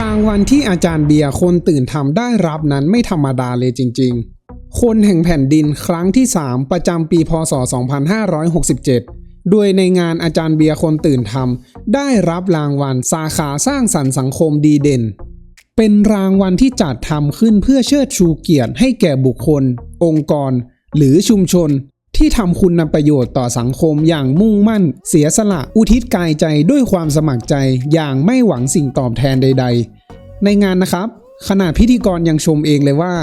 รางวัลที่อาจารย์เบียร์คนตื่นทำได้รับนั้นไม่ธรรมดาเลยจริง ๆ คนแห่งแผ่นดินครั้งที่ 3 ประจำปีพศ 2567 โดยในงานอาจารย์เบียร์คนตื่นทำได้รับรางวัลสาขาสร้างสรรค์สังคมดีเด่น เป็นรางวัลที่จัดทำขึ้นเพื่อเชิดชูเกียรติให้แก่บุคคล องค์กร หรือชุมชน ที่ทำคุณประโยชน์ต่อสังคมอย่างมุ่งมั่น เสียสละอุทิศกายใจด้วยความสมัครใจอย่างไม่หวังสิ่งตอบแทนใด ๆ ในงานนะครับขณะพิธีกรยังชมเองเลยว่า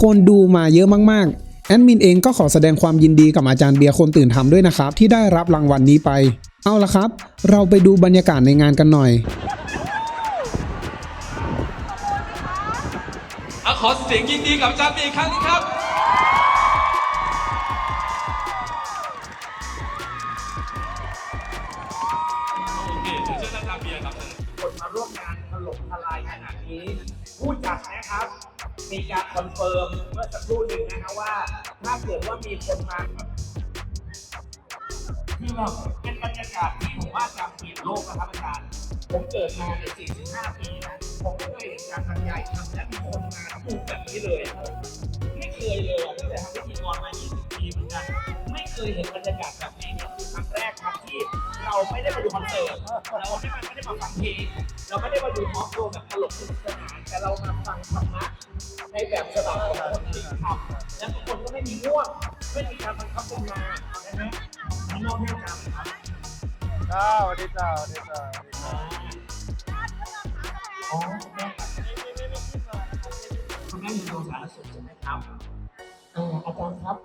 คนดูมาเยอะมากๆ แอดมินเองก็ขอแสดงความยินดีกับอาจารย์เบียร์คนตื่นทำด้วยนะครับ ที่ได้รับรางวัลนี้ไป เอาละครับ เราไปดูบรรยากาศในงานกันหน่อยอขอเสียงยินดีกับอาจารย์เบียร์อีกครั้งนึงครับ เบียร์ครับคนมาร่วมงานถล่มทลายขนาดนี้ ผู้จัดนะครับ มีการคอนเฟิร์มเมื่อสักครู่หนึ่งนะครับว่า ถ้าเกิดว่ามีคนมาคือเราเป็นบรรยากาศที่ผมว่าจะเปลี่ยนโลกนะครับอาจารย์ ผมเกิดมาใน 45 ปีนะ ผมไม่เคยเห็นการบรรยายทำและมีคนมาพูดแบบนี้เลย ไม่เคยเลยตั้งแต่ทำพิธีกรมา 20 ปีเหมือนกัน ไม่เคยเห็นบรรยากาศ เราไม่ได้มาดูคอนเสิร์ตเราไม่ได้มาไม่ได้มาฟังเพลงเราไม่ได้มาดูมอสโชว์แบบตลกสนุกสนานแต่เรามาฟังธรรมะในแบบฉบับของคนที่ทำและทุกคนก็ไม่มีง่วงไม่มีการบังคับลงมานะฮะมีนอกให้อาจารย์ครับจ้าสวัสดีจ้าสวัสดีจ้าสวัสดีจ้าอ๋อคุณแม่คุณแม่อยู่ตรงสาธารณสุขใช่ไหมครับเอออาจารย์ครับ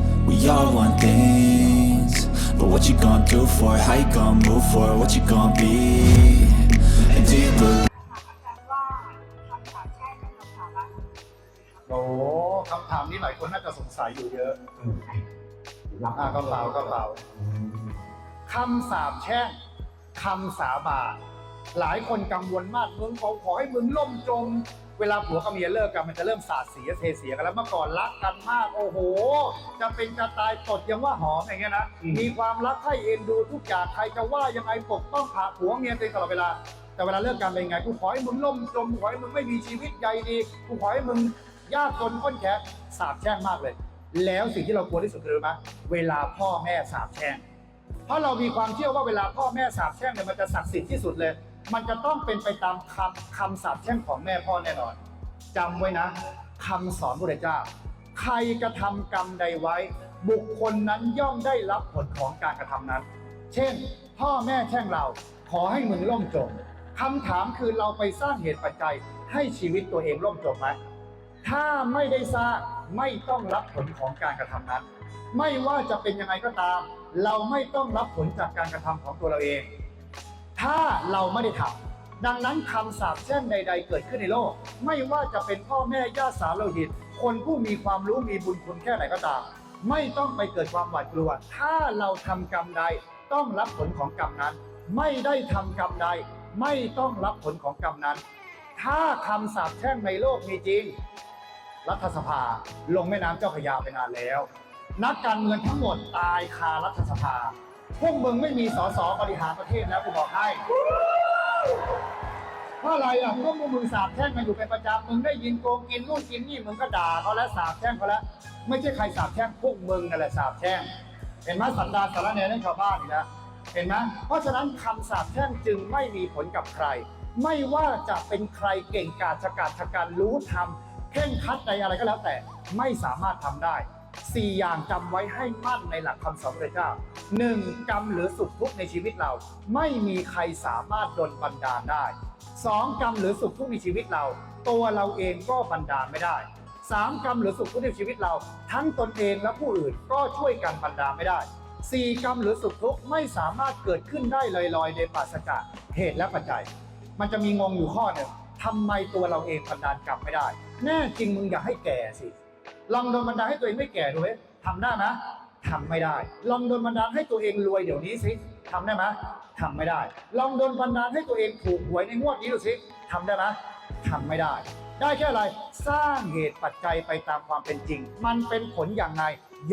we all want things. But what you gonna do for it? How you gonna move for it? What you gonna be? And do you believe? โอ้คำถามนี้หลายคนน่าจะสงสัยอยู่เยอะอ่าก็เปล่าก็เปล่าคำสาปแช่งคำสาบานหลายคนกังวลมากมึงขอขอให้มึงล่มจม เวลาผัวกับเมียเลิกกันมันจะเริ่มสาดเสียเทเสียกันแล้วเมื่อก่อนรักกันมากโอ้โห จะเป็นจะตายตดยังว่าหอมอย่างเงี้ยนะมีความรักให้เอ็นดูทุกอย่างใครจะว่ายังไงปกป้องผ่าผัวเมียตัวเองตลอดเวลาแต่เวลาเลิกกันเป็นไงกูขอให้มึงล่มจมกูขอให้มึงไม่มีชีวิตใหญ่ดีกูขอให้มึงยากจนก้นแขกสาบแช่งมากเลย แล้วสิ่งที่เรากลัวที่สุดคืออะไรไหมเวลาพ่อแม่สาบแช่งเพราะเรามีความเชื่อว่าเวลาพ่อแม่สาบแช่งเนี่ยมันจะศักดิ์สิทธิ์ที่สุดเลย มันจะต้องเป็นไปตามคำคำสาบแช่งของแม่พ่อแน่นอนจำไว้นะคำสอนพระเจ้า ใครกระทำกรรมใดไว้ บุคคลนั้นย่อมได้รับผลของการกระทำนั้น เช่น พ่อแม่แช่งเราขอให้มึงล่มจมคำถามคือเราไปสร้างเหตุปัจจัยให้ชีวิตตัวเองล่มจมไหมถ้าไม่ได้สร้างไม่ต้องรับผลของการกระทำนั้น ไม่ว่าจะเป็นยังไงก็ตาม เราไม่ต้องรับผลจากการกระทำของตัวเราเอง ถ้าเราไม่ได้ทำดังนั้นคำสาปแช่งใด ๆ เกิดขึ้นในโลก ไม่ว่าจะเป็นพ่อแม่ญาติสาวโลหิต คนผู้มีความรู้มีบุญคุณแค่ไหนก็ตาม ไม่ต้องไปเกิดความหวาดกลัว ถ้าเราทำกรรมใดต้องรับผลของกรรมนั้น ไม่ได้ทำกรรมใด ไม่ต้องรับผลของกรรมนั้น ถ้าคำสาปแช่งในโลกมีจริง รัฐสภาลงแม่น้ำเจ้าพระยาไปนานแล้ว นักการเมืองทั้งหมดตายคารัฐสภา พวกมึงไม่มีสสบริหารประเทศแล้วกูบอกให้เพราะอะไรอะพวกมึงสาบแช่งกันอยู่เป็นประจำมึงได้ยินโกงกินนู่นกินนี่มึงก็ด่าเขาแล้วสาบแช่งเขาแล้วไม่ใช่ใครสาบแช่งพวกมึงนั่นแหละสาบแช่งเห็นไหมสันดานสารแหน่นั่นชาวบ้านนี่นะเห็นไหมเพราะฉะนั้นคำสาปแช่งจึงไม่มีผลกับใคร ไม่ว่าจะเป็นใครเก่งกาจฉกาจฉกันรู้ธรรมเข่งคัดในอะไรก็แล้วแต่ไม่สามารถทำได้ 4 อย่างจำไว้ให้มั่นในหลักคำสอนพระเจ้า 1. กรรมหรือสุขทุกข์ในชีวิตเรา ไม่มีใครสามารถดลบันดาลได้ 2. กรรมหรือสุขทุกข์ในชีวิตเรา ตัวเราเองก็บันดาลไม่ได้ 3. กรรมหรือสุขทุกข์ในชีวิตเรา ทั้งตนเองและผู้อื่นก็ช่วยกันบันดาลไม่ได้ 4. กรรมหรือสุขทุกข์ไม่สามารถเกิดขึ้นได้ลอยๆโดยปราศจากเหตุและปัจจัย มันจะมีงงอยู่ข้อหนึ่งทำไมตัวเราเองบันดาลกรรมไม่ได้ แน่จริงมึงอย่าให้แก่สิลองโดนบันดาลให้ตัวเองไม่แก่ดูเว้ยทำได้ไหม ทำไม่ได้ ลองโดนบันดาลให้ตัวเองรวยเดี๋ยวนี้สิทำได้ไหมทำไม่ได้ ลองโดนบันดาลให้ตัวเองถูกหวยในงวดนี้ดูสิทำได้ไหมทำไม่ได้ ได้แค่อะไร สร้างเหตุปัจจัยไปตามความเป็นจริง มันเป็นผลอย่างไร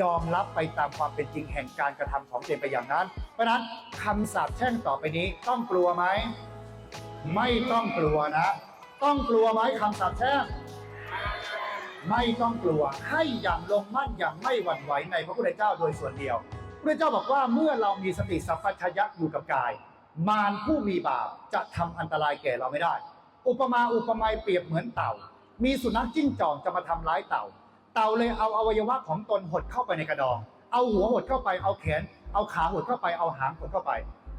ยอมรับไปตามความเป็นจริงแห่งการกระทำของเองไปอย่างนั้น เพราะนั้นคำสาปแช่งต่อไปนี้ต้องกลัวไหม ไม่ต้องกลัวนะ ต้องกลัวไหมคำสาปแช่ง ไม่ต้องกลัวให้อย่างลงมั่นอย่างไม่หวั่นไหวในพระพุทธเจ้าโดยส่วนเดียวพระเจ้าบอกว่าเมื่อเรามีสติสัพพัญญะอยู่กับกาย มารผู้มีบาปจะทำอันตรายแก่เราไม่ได้ อุปมาอุปไมยเปรียบเหมือนเต่า มีสุนัขจิ้งจอกจะมาทำร้ายเต่า เต่าเลยเอาอวัยวะของตนหดเข้าไปในกระดอง เอาหัวหดเข้าไปเอาแขน เอาขาหดเข้าไปเอาหางหดเข้าไป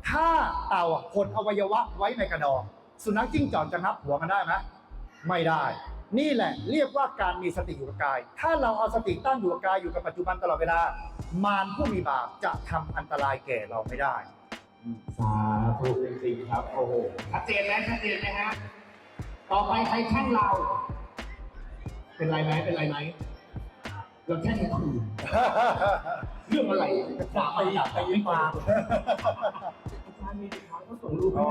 ถ้าเต่าหดอวัยวะไว้ในกระดอง สุนัขจิ้งจอกจะนับหัวมันได้ไหมไม่ได้ นี่แหละเรียกว่าการมีสติอยู่กับกาย ถ้าเราเอาสติตั้งอยู่กับกายอยู่กับปัจจุบันตลอดเวลา มารผู้มีบาปจะทำอันตรายแก่เราไม่ได้สาธุจริงๆครับ โอ้โหชัดเจนไหมชัดเจนไหมฮะต่อไปใครแช่งเรา เป็นไรไหมเป็นไรไหมเราแช่งคนอื่นเรื่องอะไรด่าไปด่าไปยิ่งกว่าอาจารย์มีครั้งก็ส่งรูปให้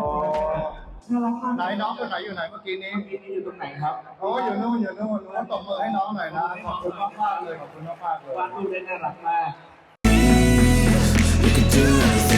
น่ารักมากไหนน้องคนไหนอยู่ไหนเมื่อกี้นี้ เมื่อกี้นี้อยู่ตรงไหนครับโอ้อยู่นู่นอยู่นู่นนู้นตบมือให้น้องหน่อยนะ ขอบคุณมากมากๆเลย ขอบคุณมากมากๆเลยวาดรูปได้น่ารักมาก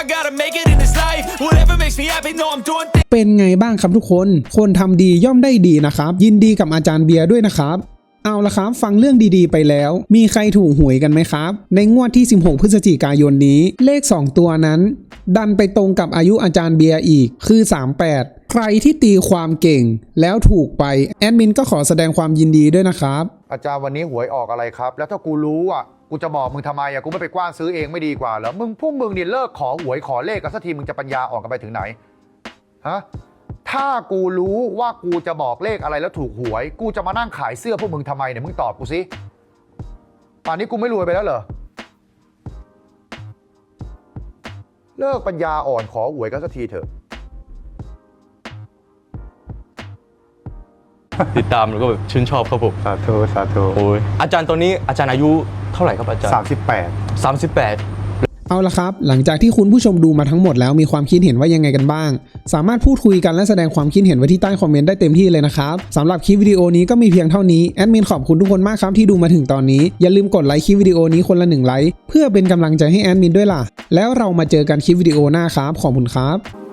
I gotta make it in this life. Whatever makes me happy, know I'm doing things. เป็นไงบ้างครับทุกคน คนทำดีย่อมได้ดีนะครับ ยินดีกับอาจารย์เบียร์ด้วยนะครับเอาละครับ ฟังเรื่องดีๆไปแล้ว มีใครถูกหวยกันไหมครับ ในงวดที่ 16 พฤศจิกายนนี้ เลข 2 ตัวนั้น ดันไปตรงกับอายุอาจารย์เบียร์อีก คือ 38 ใครที่ตีความเก่งแล้วถูกไป แอดมินก็ขอแสดงความยินดีด้วยนะครับ อาจารย์วันนี้หวยออกอะไรครับ แล้วถ้ากูรู้อะ กูจะบอกมึงทำไมอะกูไม่ไปกว้านซื้อเองไม่ดีกว่าเหรอมึงพวกมึงนี่เลิกขอหวยขอเลขกันสักทีมึงจะปัญญาอ่อนกันไปถึงไหนฮะถ้ากูรู้ว่ากูจะบอกเลขอะไรแล้วถูกหวย กูจะมานั่งขายเสื้อพวกมึงทำไมเนี่ยมึงตอบกูสิป่านนี้กูไม่รวยไปแล้วเหรอเลิกปัญญาอ่อนขอหวยกันสักทีเถอะติดตามแล้วก็แบบชื่นชอบครับผม สาธุ สาธุ โอ้ยอาจารย์ตอนนี้อาจารย์อายุ เท่าไหร่ครับอาจารย์ 38 38 เอาละครับ หลังจากที่คุณผู้ชมดูมาทั้งหมดแล้วมีความคิดเห็นว่ายังไงกันบ้าง สามารถพูดคุยกันและแสดงความคิดเห็นไว้ที่ใต้คอมเมนต์ได้เต็มที่เลยนะครับสำหรับคลิปวิดีโอนี้ก็มีเพียงเท่านี้ แอดมินขอบคุณทุกคนมากครับที่ดูมาถึงตอนนี้ อย่าลืมกดไลค์คลิปวิดีโอนี้คนละหนึ่งไลค์เพื่อเป็นกำลังใจให้แอดมินด้วยล่ะ แล้วเรามาเจอกันคลิปวิดีโอหน้าครับ ขอบคุณครับ